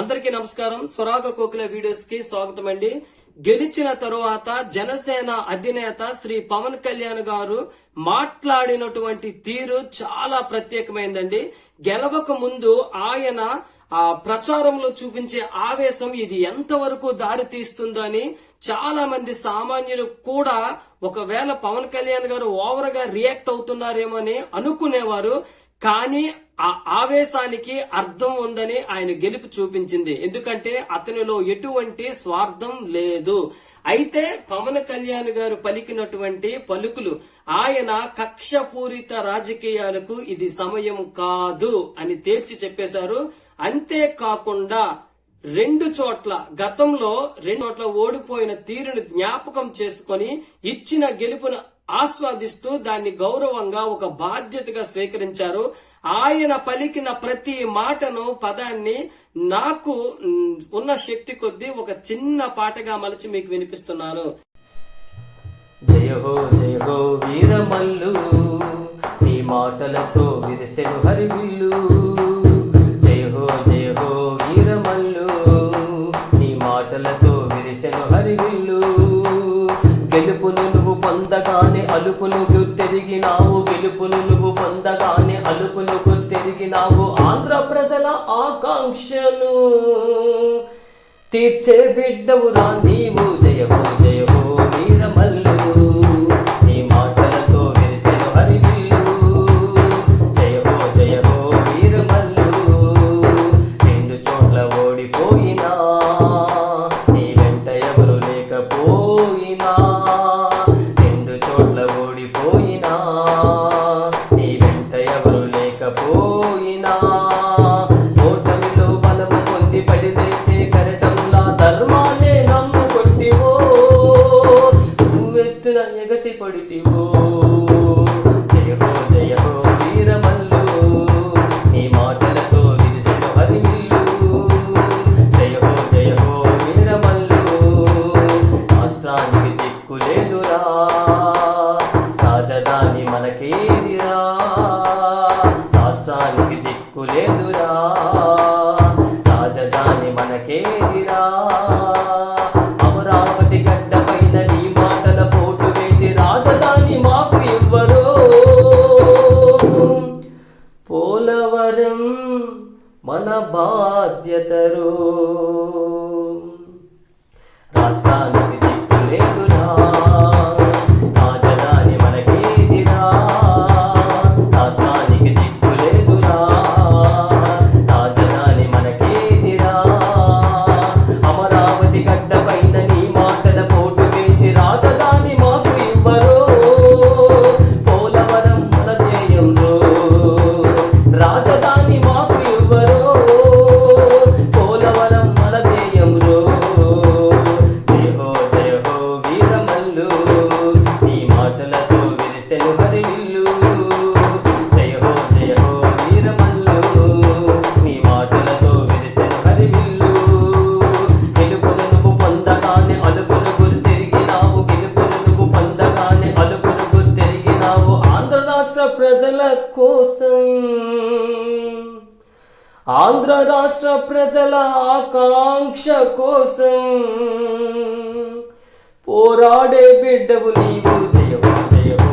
అందరికీ నమస్కారం. స్వరాగ కోకిల వీడియోస్కి స్వాగతం అండి. గెలిచిన తరువాత జనసేన అధినేత శ్రీ పవన్ కళ్యాణ్ గారు మాట్లాడినటువంటి తీరు చాలా ప్రత్యేకమైందండి. గెలవక ముందు ఆయన ఆ ప్రచారంలో చూపించే ఆవేశం ఇది ఎంతవరకు దారి తీస్తుందో అని చాలా మంది సామాన్యులు కూడా ఒకవేళ పవన్ కళ్యాణ్ గారు ఓవర్గా రియాక్ట్ అవుతున్నారేమో అని అనుకునేవారు. కానీ ఆ ఆవేశానికి అర్థం ఉందని ఆయన గెలుపు చూపించింది. ఎందుకంటే అతనిలో ఎటువంటి స్వార్థం లేదు. అయితే పవన్ కళ్యాణ్ గారు పలికినటువంటి పలుకులు ఆయన కక్షపూరిత రాజకీయాలకు ఇది సమయం కాదు అని తేల్చి చెప్పేశారు. అంతేకాకుండా రెండు చోట్ల గతంలో రెండు చోట్ల ఓడిపోయిన తీరును జ్ఞాపకం చేసుకొని ఇచ్చిన గెలుపును ఆస్వాదిస్తూ దాన్ని గౌరవంగా ఒక బాధ్యతగా స్వీకరించారు. ఆయన పలికిన ప్రతి మాటను పదాన్ని నాకు ఉన్న శక్తి కొద్దీ ఒక చిన్న పాటగా మలచి మీకు వినిపిస్తున్నాను. జయ హో జయ హో పొందగానే అలుపును గుర్తెరిగినావు గెలుపును నువ్వు పొందగానే అలుపులు గుర్తెరిగినావు. ఆంధ్ర ప్రజల ఆకాంక్షను తీర్చే బిడ్డవురా నీవు. జయ హో జయ రాష్ట్రానికి దిక్కు లేదురా. రాజధాని మనకేదిరా. అమరావతి గడ్డ పైన నీ మాటల పోటు వేసి రాజధాని మాకు ఇవ్వరు. పోలవరం మన బాధ్యతరు. ప్రజల కోసం. ఆంధ్ర రాష్ట్ర ప్రజల ఆకాంక్ష కోసం. పోరాడే బిడ్డవు నీవు జయ హో